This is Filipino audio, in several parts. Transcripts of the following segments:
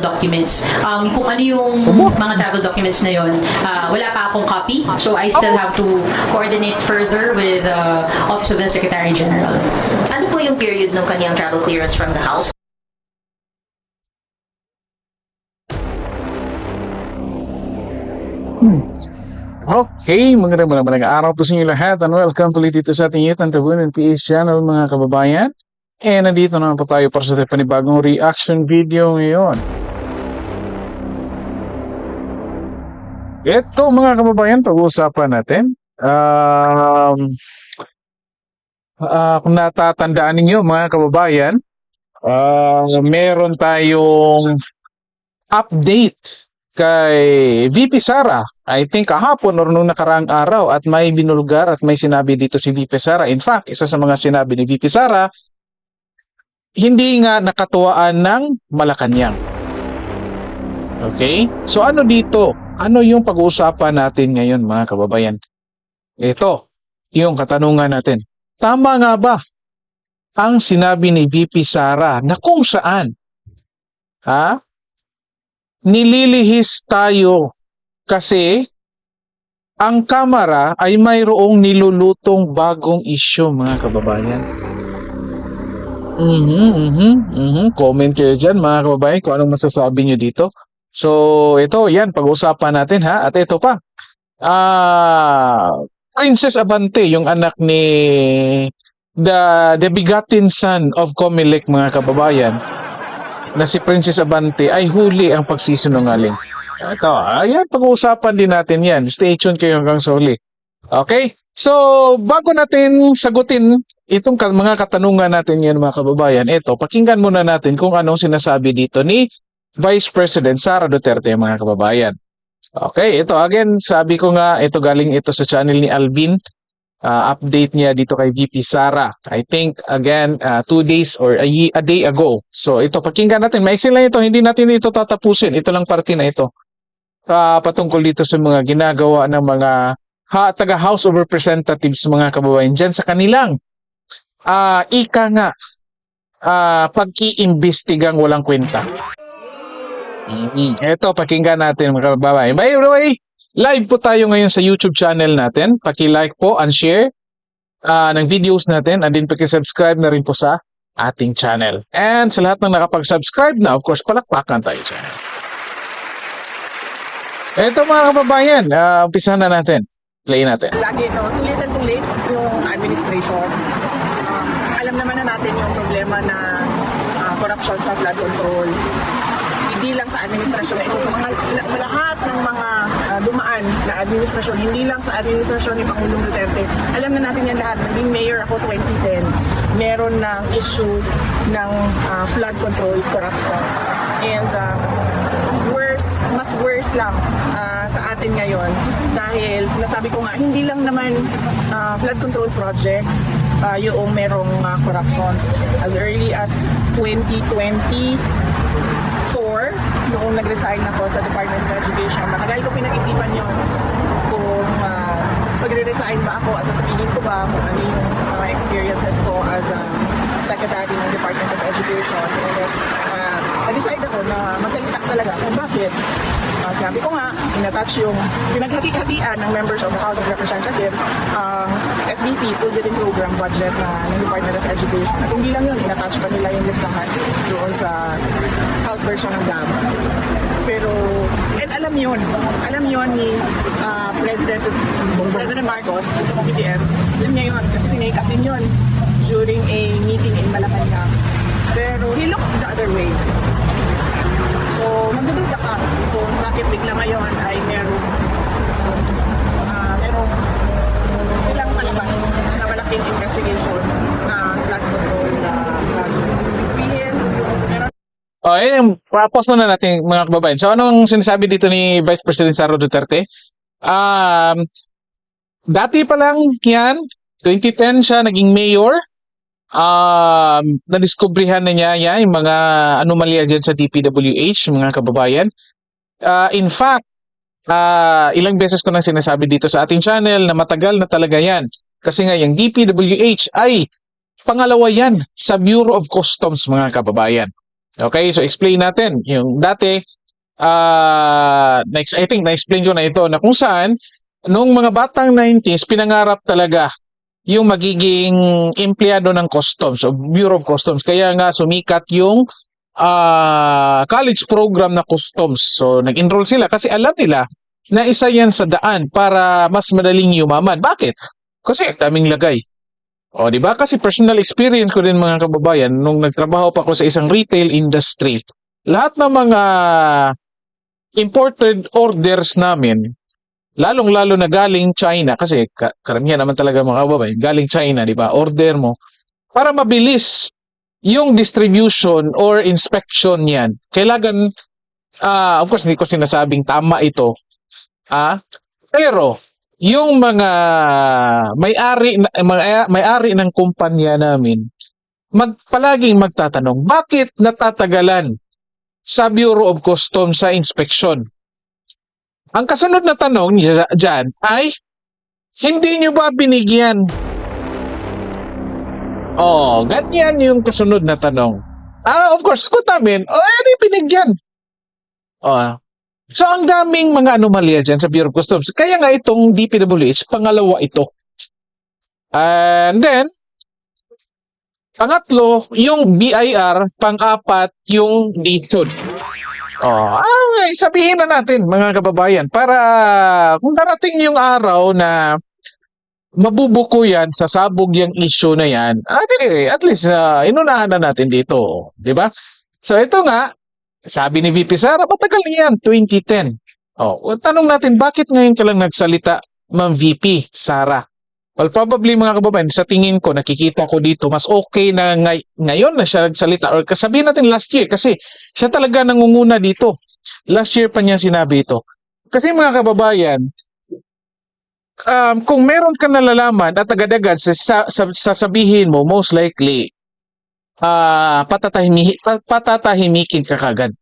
documents. Um, kung ano yung mga travel documents na yon, ah, wala pa akong copy. So I still have to coordinate further with uh, Office of the Secretary General. Ano po yung period ng kanyang travel clearance from the House? Okay, magandang magandang magandang araw po sa inyo lahat and welcome ulit dito sa ating Youth and Tribune PH channel mga kababayan. And nandito naman po tayo para sa panibagong reaction video ngayon. Ito mga kababayan, pag-uusapan natin. Um, ah, kung natatandaan ninyo mga kababayan, ah, meron tayong update kay VP Sara. I think kahapon or nung nakaraang araw at may binulgar at may sinabi dito si VP Sara. In fact, isa sa mga sinabi ni VP Sara, hindi nga nakatuwaan ng Malacanang. Okay? So ano dito? Ano yung pag-uusapan natin ngayon mga kababayan? Ito, yung katanungan natin. Tama nga ba ang sinabi ni VP Sara na kung saan ha? nililihis tayo kasi ang kamera ay mayroong nilulutong bagong issue mga kababayan. Mhm, mhm, mhm. Comment kayo dyan mga kababayan kung anong masasabi nyo dito. So, ito, yan, pag-usapan natin ha. At ito pa, ah, Princess Abante, yung anak ni the, the begotten son of Comelec mga kababayan, na si Princess Abante ay huli ang pagsisinungaling. Ito, ayan, pag-uusapan din natin yan. Stay tuned kayo hanggang sa huli. Okay? So, bago natin sagutin itong mga katanungan natin yan mga kababayan, ito, pakinggan muna natin kung anong sinasabi dito ni Vice President Sara Duterte mga kababayan. Okay, ito again, sabi ko nga, ito galing ito sa channel ni Alvin. Ah, update niya dito kay VP Sara. I think again, ah, two days or a, a day ago. So ito, pakinggan natin. Maiksi lang ito, hindi natin ito tatapusin. Ito lang parte na ito. Ah, patungkol dito sa mga ginagawa ng mga ha, taga House of Representatives mga kababayan dyan sa kanilang ah ika nga ah pag-iimbestigang walang kwenta. Mhm. Ito, pakinggan natin mga kababayan. By the way, live po tayo ngayon sa YouTube channel natin. Paki-like po and share ah, ng videos natin and din paki-subscribe na rin po sa ating channel. And sa lahat ng nakapag-subscribe na, of course, palakpakan tayo dyan. Ito mga kababayan, uh, umpisa na natin. Play natin. lagi no, too little too late yung administration. Um, alam naman na natin yung problema na ah, corruption sa flood control. Na ito, sa mga la- lahat ng mga ah, dumaan na administrasyon, hindi lang sa administrasyon ni Pangulong Duterte. Alam na natin yan lahat. Naging mayor ako 2010. Meron ng issue ng ah, flood control corruption. And um, worse, mas worse lang ah, sa atin ngayon dahil sinasabi ko nga, hindi lang naman ah, flood control projects ah, yung merong ah, corruptions. As early as 2024, noong nag-resign ako sa Department of Education, matagal ko pinag-isipan yun kung ah, magre-resign ba ako at sasabihin ko ba kung ano yung mga experiences ko as a secretary ng Department of Education. And then, na-decide ako na magsalita talaga kung bakit. Ah, sabi ko nga, inattach yung pinaghati-hatian ng members of the House of Representatives ang SBP, School Building Program budget na ng Department of Education. At hindi lang yun, inattach pa nila yung listahan doon sa House version ng DAB. Pero, and alam yun, alam yun ni ah, President President Marcos, PDM, alam niya yun, kasi tinake up din yun during a meeting in Malacanang. Pero he looked the other way. So, magdududa ka kung bakit bigla ngayon ay merong ah merong silang palabas na malaking investigation na flood control na projects. Sabihin, meron O, eh, pause muna natin mga kababayan. So, anong sinasabi dito ni Vice President Sara Duterte? Um, dati pa lang yan, 2010 siya naging mayor. Um, nadiskubrihan na niya yan, yung mga anomalya dyan sa DPWH, mga kababayan. Ah, in fact, ah, ilang beses ko nang sinasabi dito sa ating channel na matagal na talaga yan. Kasi nga yung DPWH ay pangalawa yan sa Bureau of Customs, mga kababayan. Okay, so explain natin. Yung dati, next, I think na-explain ko na ito na kung saan, nung mga batang 90s, pinangarap talaga yung magiging empleyado ng customs o Bureau of Customs. Kaya nga sumikat yung ah, college program na customs. So nag-enroll sila kasi alam nila na isa yan sa daan para mas madaling yumaman. Bakit? Kasi ang daming lagay. O, di ba? Kasi personal experience ko din mga kababayan nung nagtrabaho pa ako sa isang retail industry. Lahat ng mga imported orders namin, lalong-lalo na galing China kasi ka- karamihan naman talaga mga kababayan, galing China, di ba? Order mo para mabilis yung distribution or inspection niyan. Kailangan ah of course hindi ko sinasabing tama ito. Ah, pero yung mga may-ari may-ari ng kumpanya namin mag palaging magtatanong, bakit natatagalan sa Bureau of Customs sa inspection? Ang kasunod na tanong dyan ay, hindi nyo ba binigyan? Oh, ganyan yung kasunod na tanong. Ah, of course, sagot namin, oh, eh, di binigyan. Oh, So, ang daming mga anomalya dyan sa Bureau of Customs. Kaya nga itong DPWH, pangalawa ito. And then, pangatlo, yung BIR, pang-apat, yung DSUD. Oh, ah, sabihin na natin, mga kababayan, para kung darating yung araw na mabubuko yan, sasabog yung issue na yan, adi, at least ah, inunahan na natin dito. Di ba? So, ito nga, sabi ni VP Sara, matagal yan, 2010. Oh, tanong natin, bakit ngayon ka lang nagsalita, Ma'am VP Sara? Well, probably mga kababayan, sa tingin ko, nakikita ko dito, mas okay na ngay- ngayon na siya nagsalita. Or sabihin natin last year, kasi siya talaga nangunguna dito. Last year pa niya sinabi ito. Kasi mga kababayan, um, kung meron ka nalalaman at agad-agad sa, sa, sa- sasabihin mo, most likely, ah patatahimi, pa- patatahimikin ka kagad.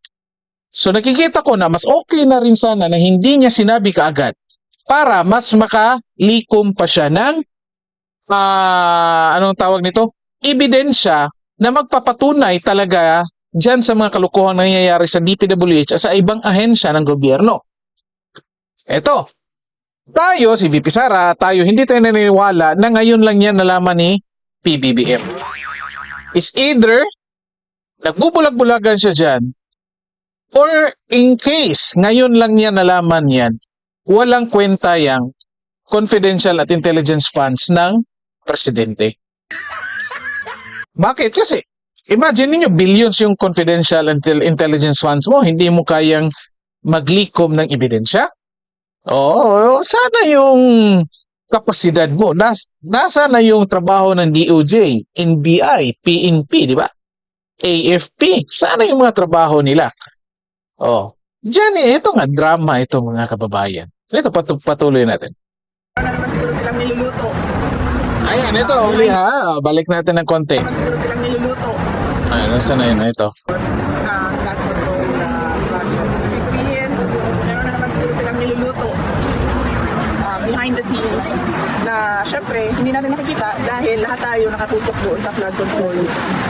So nakikita ko na mas okay na rin sana na hindi niya sinabi kaagad para mas makalikom pa siya ng ah anong tawag nito? Ebidensya na magpapatunay talaga dyan sa mga kalukuhang nangyayari sa DPWH at sa ibang ahensya ng gobyerno. Eto, tayo, si VP Sara, tayo hindi tayo naniniwala na ngayon lang yan nalaman ni PBBM is either nagbubulag-bulagan siya dyan or in case ngayon lang niya nalaman yan, walang kwenta yang confidential at intelligence funds ng presidente. Bakit? Kasi imagine niyo billions yung confidential and intel- intelligence funds mo, hindi mo kayang maglikom ng ebidensya? Oo, sana yung kapasidad mo. Nas, nasa na yung trabaho ng DOJ, NBI, PNP, di ba? AFP. Sana yung mga trabaho nila. Oh. Diyan ito nga drama ito mga kababayan. Ito patu- patuloy natin. Ano naman siguro silang niluluto. Ayan, ito uli ha. Balik natin ng konti. Ano naman siguro silang niluluto. Ano saan na yun? Ito. flood control na. Ibig sabihin, naman siguro niluluto uh, behind the scenes na syempre hindi natin nakikita dahil lahat tayo nakatutok doon sa flood control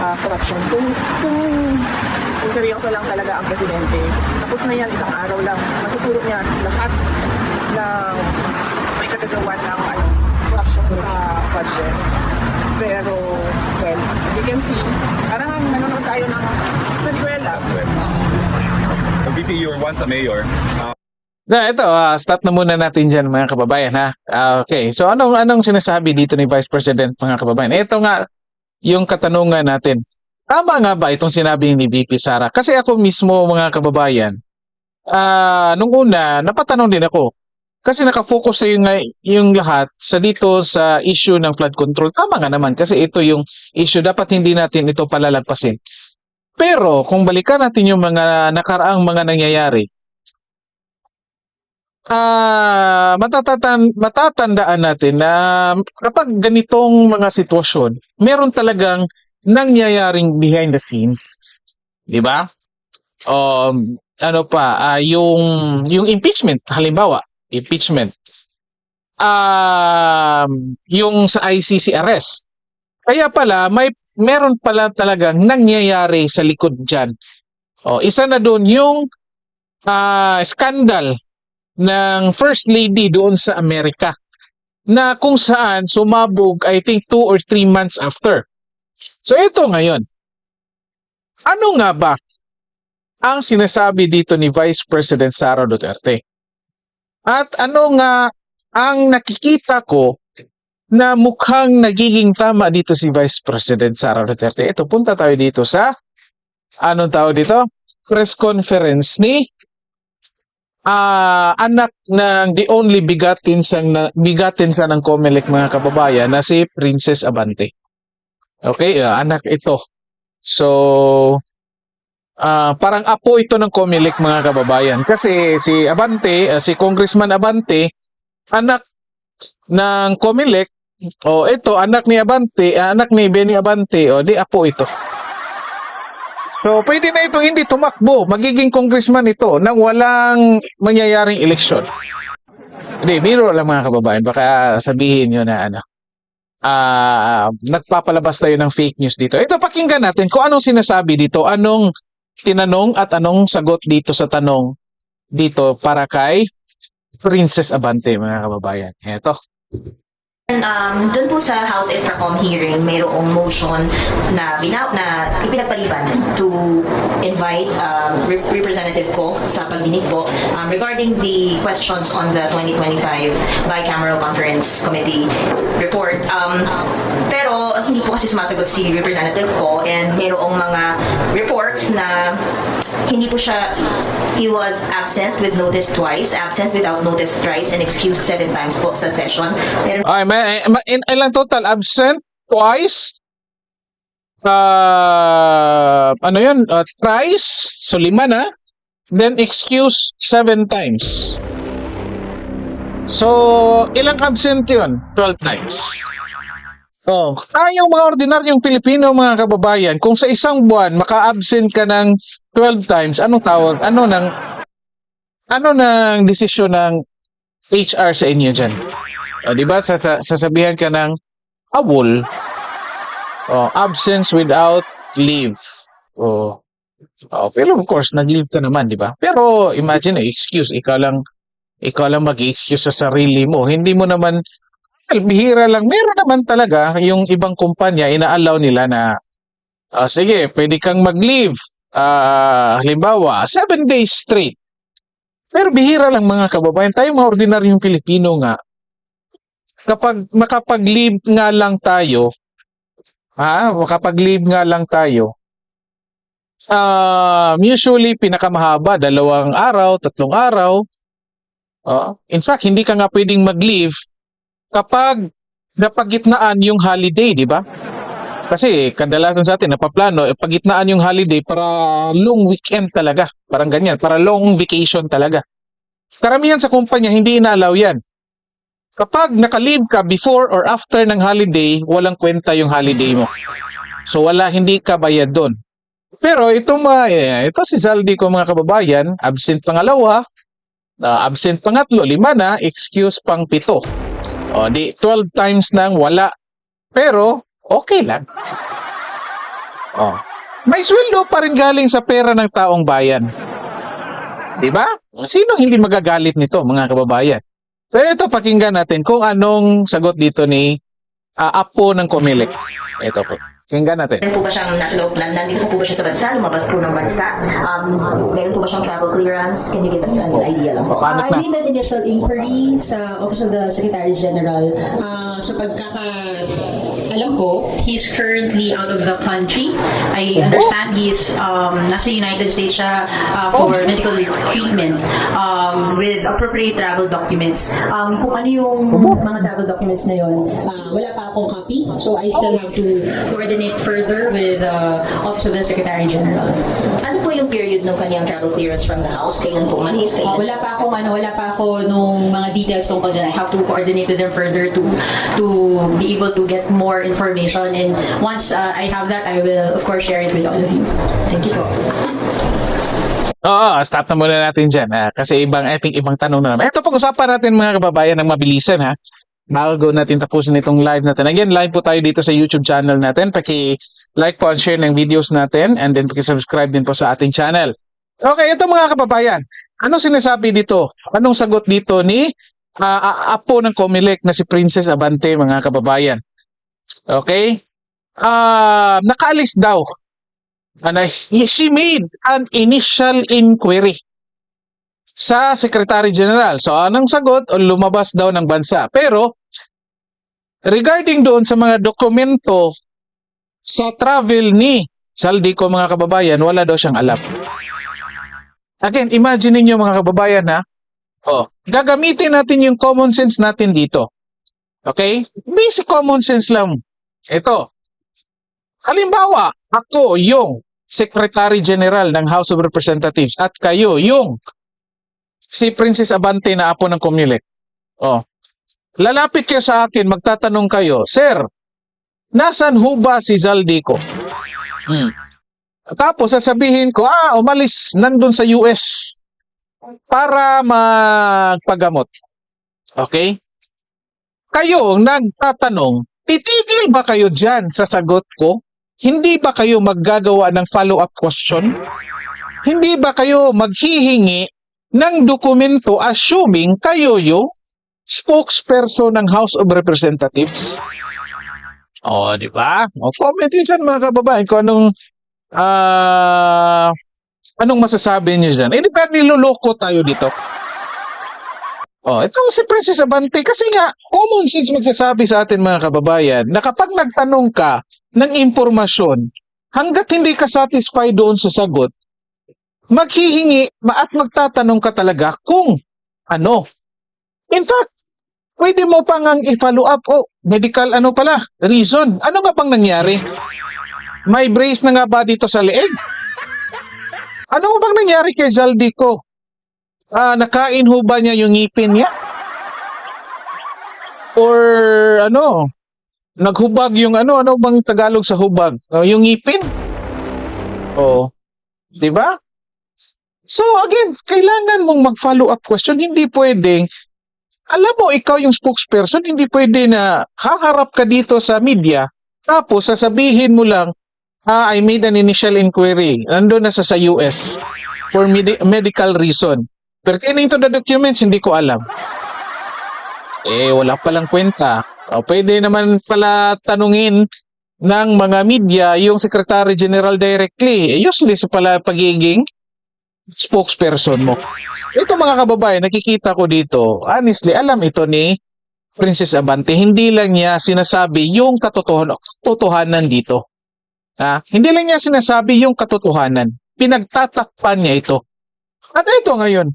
uh, corruption. Kung, kung, kung seryoso lang talaga ang presidente, tapos na yan isang araw lang, matuturo niya lahat ng may kagagawan ng ano, corruption sa budget. Pero, well, as you can see, parang nanonood tayo ng Venezuela. VP, you were once a mayor. Uh, Na, ito, ah, stop na muna natin dyan mga kababayan ha. Ah, okay, so anong anong sinasabi dito ni Vice President mga kababayan? Ito nga yung katanungan natin. Tama nga ba itong sinabi ni VP Sara? Kasi ako mismo mga kababayan, ah nung una, napatanong din ako. Kasi nakafocus sa yung, yung lahat sa dito sa issue ng flood control. Tama nga naman kasi ito yung issue. Dapat hindi natin ito palalagpasin. Pero kung balikan natin yung mga nakaraang mga nangyayari, Ah, matatatan matatandaan natin na kapag ganitong mga sitwasyon, meron talagang nangyayaring behind the scenes, 'di ba? Um, ano pa, ah, yung yung impeachment, halimbawa, impeachment. Um, yung sa ICC arrest. Kaya pala, may meron pala talagang nangyayari sa likod dyan. O, isa na doon yung ah, scandal ng First Lady doon sa Amerika na kung saan sumabog I think two or three months after. So ito ngayon, ano nga ba ang sinasabi dito ni Vice President Sara Duterte? At ano nga ang nakikita ko na mukhang nagiging tama dito si Vice President Sara Duterte? Ito, punta tayo dito sa anong tawag dito? Press conference ni ah anak ng the only bigatin sa bigatin sa ng Comelec mga kababayan na si Princess Abante. Okay, ah, anak ito. So ah parang apo ito ng Comelec mga kababayan kasi si Abante, ah, si Congressman Abante, anak ng Comelec o ito anak ni Abante, ah, anak ni Benny Abante, o di apo ito. So, pwede na ito hindi tumakbo. Magiging congressman ito nang walang mangyayaring eleksyon. Hindi, biro lang mga kababayan. Baka sabihin nyo na ano. Ah, nagpapalabas tayo ng fake news dito. Ito, pakinggan natin kung anong sinasabi dito. Anong tinanong at anong sagot dito sa tanong dito para kay Princess Abante, mga kababayan. Ito. Um, doon po sa House Infracom hearing, mayroong motion na binaw na ipinagpaliban to invite um, Rep- Representative ko sa pagdinig po um, regarding the questions on the 2025 Bicameral Conference Committee report. Um, hindi po kasi sumasagot si Representative ko and mayroong mga reports na hindi po siya, he was absent with notice twice, absent without notice thrice, and excused seven times po sa session. Meron Ay, may, may, in, ilang total? Absent? Twice? Uh, ano yun? Uh, thrice? So, lima na. Then, excuse seven times. So, ilang absent yun? 12 times. Oh, tayong mga ordinaryong Pilipino, mga kababayan, kung sa isang buwan maka-absent ka ng 12 times, anong tawag? Ano ng ano ng desisyon ng HR sa inyo diyan? O, di ba? Sasa- sasabihan ka ng awol. O, absence without leave. O, o, pero of course, nag-leave ka naman, di ba? Pero imagine, excuse, ikaw lang, ikaw lang mag-excuse sa sarili mo. Hindi mo naman, well, bihira lang. Meron naman talaga yung ibang kumpanya, ina-allow nila na, ah, sige, pwede kang mag-leave. Ah, halimbawa, seven days straight. Pero bihira lang mga kababayan. Tayo mga ordinaryong Pilipino nga, kapag makapag-leave nga lang tayo, ha, makapag-leave nga lang tayo, um, usually pinakamahaba, dalawang araw, tatlong araw. Oh, in fact, hindi ka nga pwedeng mag-leave kapag napagitnaan yung holiday, di ba? Kasi kadalasan sa atin, napaplano, eh, pagitnaan yung holiday para long weekend talaga. Parang ganyan, para long vacation talaga. Karamihan sa kumpanya, hindi inaalaw yan. Kapag naka-leave ka before or after ng holiday, walang kwenta yung holiday mo. So wala, hindi ka bayad doon. Pero itong mga, eh, ito si Zaldi ko mga kababayan, absent pangalawa, ah, absent pangatlo, lima na, excuse pang pito. O di, 12 times nang wala. Pero, okay lang. O, may sweldo pa rin galing sa pera ng taong bayan. Di ba? Sino hindi magagalit nito, mga kababayan? Pero ito, pakinggan natin kung anong sagot dito ni ah, Apo ng Comelec. Ito po. Pakinggan natin. Meron po ba siyang nasa loob, nan- nandito po ba siya sa bansa, lumabas po ng bansa? Um, meron po ba siyang travel clearance? Can you give us an idea lang po? Paano I na? made an initial inquiry sa Office of the Secretary General. Ah, sa pagkaka alam ko, he's currently out of the country. I understand he's um, nasa United States siya ah, for medical treatment um, with appropriate travel documents. Um, kung ano yung mga travel documents na yun, ah, wala pa akong copy. So I still have to coordinate further with the Office of the Secretary General. Ano yung period ng kanyang travel clearance from the house? Kailan po umalis? Ah, Kailan? wala pa ako ano, wala pa ako nung mga details tungkol dyan. I have to coordinate with them further to to be able to get more information and once uh, I have that, I will of course share it with all of you. Thank you po. Oo, stop na muna natin dyan. ah, kasi ibang, I think ibang tanong na naman. Ito, pag-usapan natin mga kababayan ng mabilisan ha. bago natin tapusin itong live natin. Again, live po tayo dito sa YouTube channel natin. Paki-like po and share ng videos natin and then paki-subscribe din po sa ating channel. Okay, ito mga kababayan. Anong sinasabi dito? Anong sagot dito ni ah, apo ng Comelec na si Princess Abante mga kababayan? Okay? Ah, nakaalis daw. Ano, she made an initial inquiry sa Secretary General. So, anong sagot? Lumabas daw ng bansa. Pero, regarding doon sa mga dokumento sa travel ni Saldico mga kababayan, wala daw siyang alam. Again, imagine niyo mga kababayan ha. Oh, gagamitin natin yung common sense natin dito. Okay? Basic common sense lang. Ito. Halimbawa, ako yung Secretary General ng House of Representatives at kayo yung si Princess Abante na apo ng Comelec. Oh. Lalapit kayo sa akin, magtatanong kayo, Sir, nasan ho ba si Zaldico? Hmm. Tapos sasabihin ko, ah, umalis nandun sa US para magpagamot. Okay? Kayo nagtatanong, titigil ba kayo dyan sa sagot ko? Hindi ba kayo maggagawa ng follow-up question? Hindi ba kayo maghihingi ng dokumento assuming kayo yung spokesperson ng House of Representatives? O, di ba? O, comment yun dyan mga kababayan kung anong ah anong masasabi niyo dyan. Eh, di ba niloloko tayo dito? Oh, itong si Princess Abante kasi nga common sense magsasabi sa atin mga kababayan na kapag nagtanong ka ng impormasyon hanggat hindi ka satisfied doon sa sagot, maghihingi ma- at magtatanong ka talaga kung ano. In fact, pwede mo pang ang i-follow up, oh, medical ano pala, reason. Ano nga bang nangyari? May brace na nga ba dito sa leeg? Ano bang nangyari kay Zaldico? Ah, nakain ho ba niya yung ngipin niya? Or ano? Naghubag yung ano, ano bang Tagalog sa hubag? Oh, yung ngipin? Oh. 'Di ba? So again, kailangan mong mag-follow up question. Hindi pwedeng alam mo, ikaw yung spokesperson, hindi pwede na haharap ka dito sa media, tapos sasabihin mo lang, ah, I made an initial inquiry. Nandun na sa, sa US for medi- medical reason. Pertaining to the documents, hindi ko alam. Eh, wala palang kwenta. O, pwede naman pala tanungin ng mga media yung Secretary General directly. Eh, useless pala pagiging spokesperson mo. Ito mga kababayan, nakikita ko dito, honestly, alam ito ni Princess Abante, hindi lang niya sinasabi yung katotohanan, katotohanan dito. Ha? Hindi lang niya sinasabi yung katotohanan. Pinagtatakpan niya ito. At ito ngayon,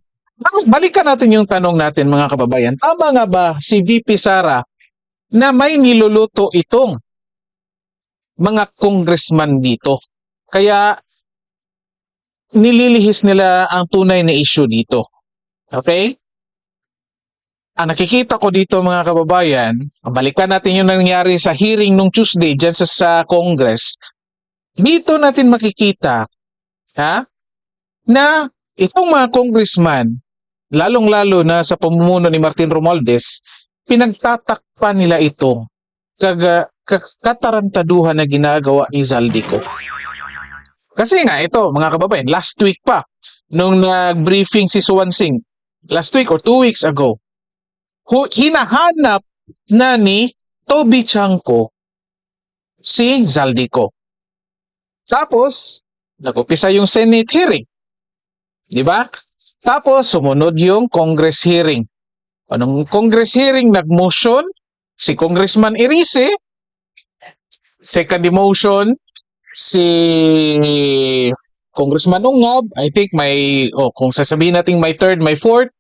balikan natin yung tanong natin mga kababayan. Tama nga ba si VP Sara na may niluluto itong mga congressman dito? Kaya nililihis nila ang tunay na issue dito. Okay? Ang nakikita ko dito mga kababayan, balikan natin yung nangyari sa hearing nung Tuesday dyan sa, sa Congress. Dito natin makikita ha, na itong mga congressman, lalong-lalo na sa pamumuno ni Martin Romualdez, pinagtatakpan nila ito kaga, ka- katarantaduhan na ginagawa ni Zaldico. Kasi nga ito, mga kababayan, last week pa, nung nag-briefing si Suwan Singh, last week or two weeks ago, hinahanap na ni Toby Chanko si Zaldico. Tapos, nag-upisa yung Senate hearing. Di ba? Tapos, sumunod yung Congress hearing. Anong Congress hearing? Nag-motion si Congressman Erice. Second motion, si Congressman Ungab, I think may oh kung sasabihin natin may third, may fourth,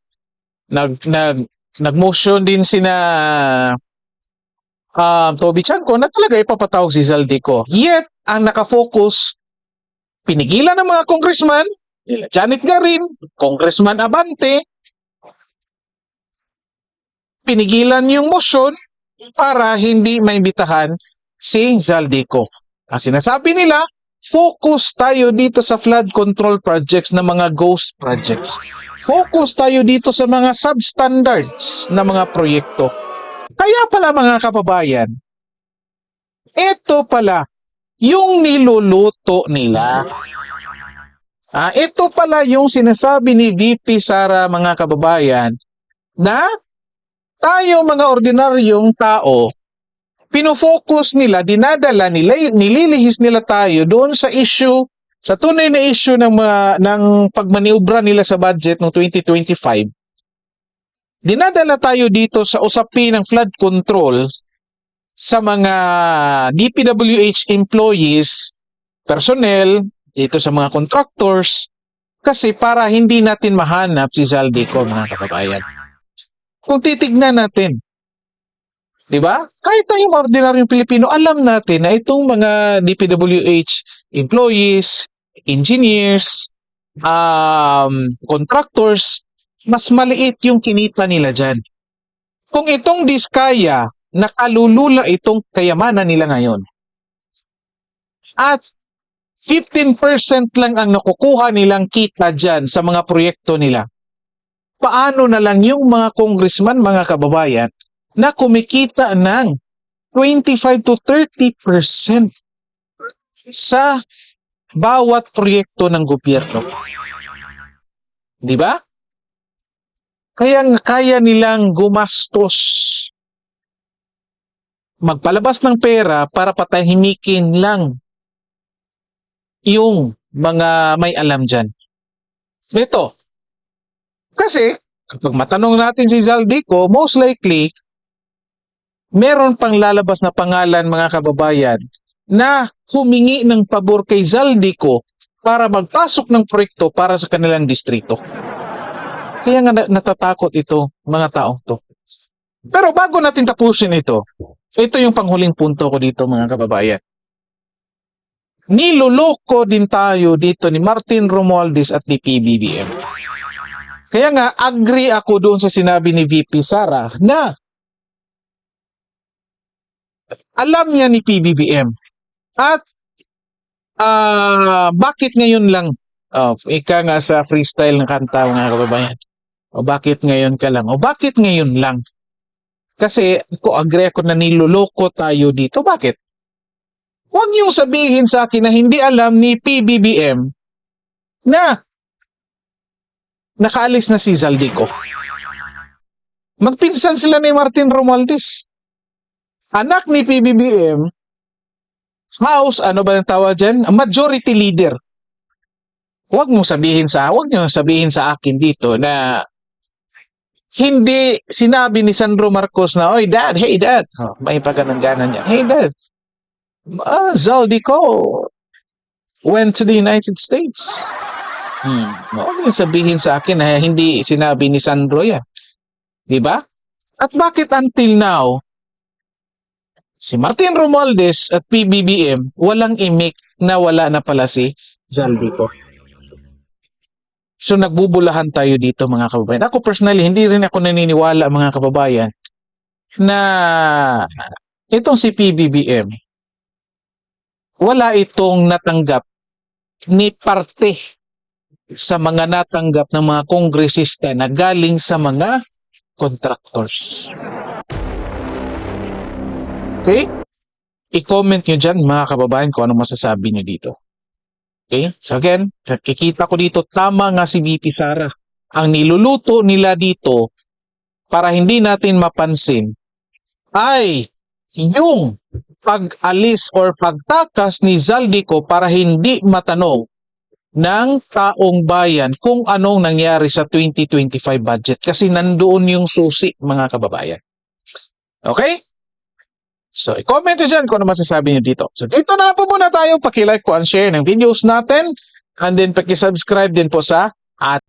nag nag nag-motion din sina um, Toby Chanko na talaga ipapatawag si Zaldico. Yet, ang nakafocus, pinigilan ng mga congressman, nila Janet Garin, Congressman Abante, pinigilan yung motion para hindi maimbitahan si Zaldico. Ang sinasabi nila, focus tayo dito sa flood control projects na mga ghost projects. Focus tayo dito sa mga substandards na mga proyekto. Kaya pala mga kababayan, ito pala yung niluluto nila. Ah, ito pala yung sinasabi ni VP Sara mga kababayan na tayo mga ordinaryong tao, pinofocus nila, dinadala nila, nililihis nila tayo doon sa issue, sa tunay na issue ng, mga, ng pagmaniubra nila sa budget ng 2025. Dinadala tayo dito sa usapin ng flood control sa mga DPWH employees, personnel, dito sa mga contractors, kasi para hindi natin mahanap si Zaldico, mga kababayan. Kung titignan natin, di ba? Kahit tayong ordinaryong Pilipino, alam natin na itong mga DPWH employees, engineers, um, contractors, mas maliit yung kinita nila dyan. Kung itong diskaya, nakalulula itong kayamanan nila ngayon. At 15% lang ang nakukuha nilang kita dyan sa mga proyekto nila. Paano na lang yung mga congressman, mga kababayan, na kumikita ng 25 to 30% sa bawat proyekto ng gobyerno. Di ba? Kaya kaya nilang gumastos magpalabas ng pera para patahimikin lang yung mga may alam dyan. Ito. Kasi, kapag matanong natin si Zaldico, most likely, meron pang lalabas na pangalan mga kababayan na humingi ng pabor kay Zaldico para magpasok ng proyekto para sa kanilang distrito. Kaya nga na- natatakot ito, mga taong to. Pero bago natin tapusin ito, ito yung panghuling punto ko dito mga kababayan. Niloloko din tayo dito ni Martin Romualdez at ni PBBM. Kaya nga, agree ako doon sa sinabi ni VP Sara na alam niya ni PBBM at ah bakit ngayon lang? Oh, ika nga sa freestyle ng kanta mga kababayan. O bakit ngayon ka lang? O bakit ngayon lang? Kasi ako agree ako na niloloko tayo dito bakit? Huwag niyong sabihin sa akin na hindi alam ni PBBM na nakaalis na si Zaldico. Magpinsan sila ni Martin Romualdez. Anak ni PBBM, House, ano ba ang tawag dyan? Majority leader. Huwag mong sabihin sa, huwag niyong sabihin sa akin dito na hindi sinabi ni Sandro Marcos na, Oy, dad, hey, dad. Oh, may paganang-ganan niya. Hey, dad. Ah, Zaldico went to the United States. Hmm. Huwag niyong sabihin sa akin na hindi sinabi ni Sandro yan. Di ba? At bakit until now, si Martin Romualdez at PBBM walang imik na wala na pala si Zaldico. So nagbubulahan tayo dito mga kababayan. Ako personally, hindi rin ako naniniwala mga kababayan na itong si PBBM wala itong natanggap ni parte sa mga natanggap ng mga kongresista na galing sa mga contractors. Okay? I-comment nyo dyan mga kababayan kung anong masasabi nyo dito. Okay? So again, kikita ko dito, tama nga si VP Sara. Ang niluluto nila dito para hindi natin mapansin ay yung pag-alis or pagtakas ni Zaldico para hindi matanong ng taong bayan kung anong nangyari sa 2025 budget kasi nandoon yung susi mga kababayan. Okay? So, i-comment nyo dyan kung ano masasabi nyo dito. So, dito na po muna tayo. Paki-like po and share ng videos natin. And then, paki-subscribe din po sa at